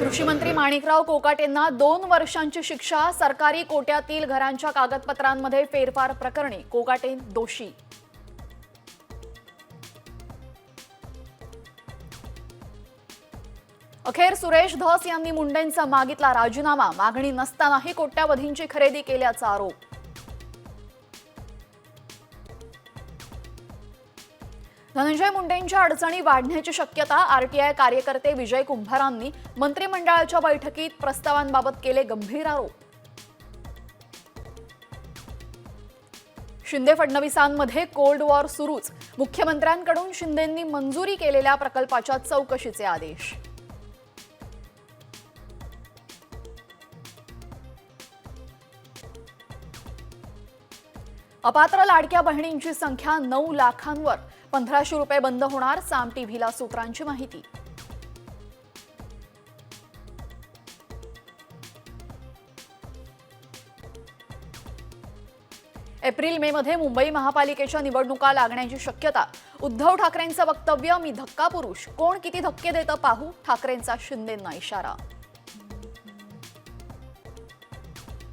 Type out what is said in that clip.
कृषी मंत्री माणिकराव कोकाटेंना दोन वर्षांची शिक्षा सरकारी कोट्यातील घरांच्या कागदपत्रांमध्ये फेरफार प्रकरणी कोकाटे दोषी. अखेर सुरेश धस यांनी मुंडेंचा मागितला राजीनामा. मागणी नसतानाही कोट्यावधींची खरेदी केल्याचा आरोप. धनंजय मुंडेंच्या अडचणी वाढण्याची शक्यता आरटीआय कार्यकर्ते विजय कुंभारांनी मंत्रिमंडळाच्या बैठकीत प्रस्तावांबाबत केले गंभीर आरोप. शिंदे फडणवीसांमध्ये कोल्ड वॉर सुरूच. मुख्यमंत्र्यांकडून शिंदेंनी मंजुरी केलेल्या प्रकल्पाच्या चौकशीचे आदेश. अपात्र लाडक्या बहिणींची संख्या नऊ लाखांवर. पंधराशे रुपये बंद होणार साम टीव्हीला सूत्रांची माहिती. एप्रिल मे मध्ये मुंबई महापालिकेच्या निवडणुका लागण्याची शक्यता. उद्धव ठाकरेंचं वक्तव्य मी धक्का पुरुष कोण किती धक्के देतं पाहू? ठाकरेंचा शिंदेंना इशारा.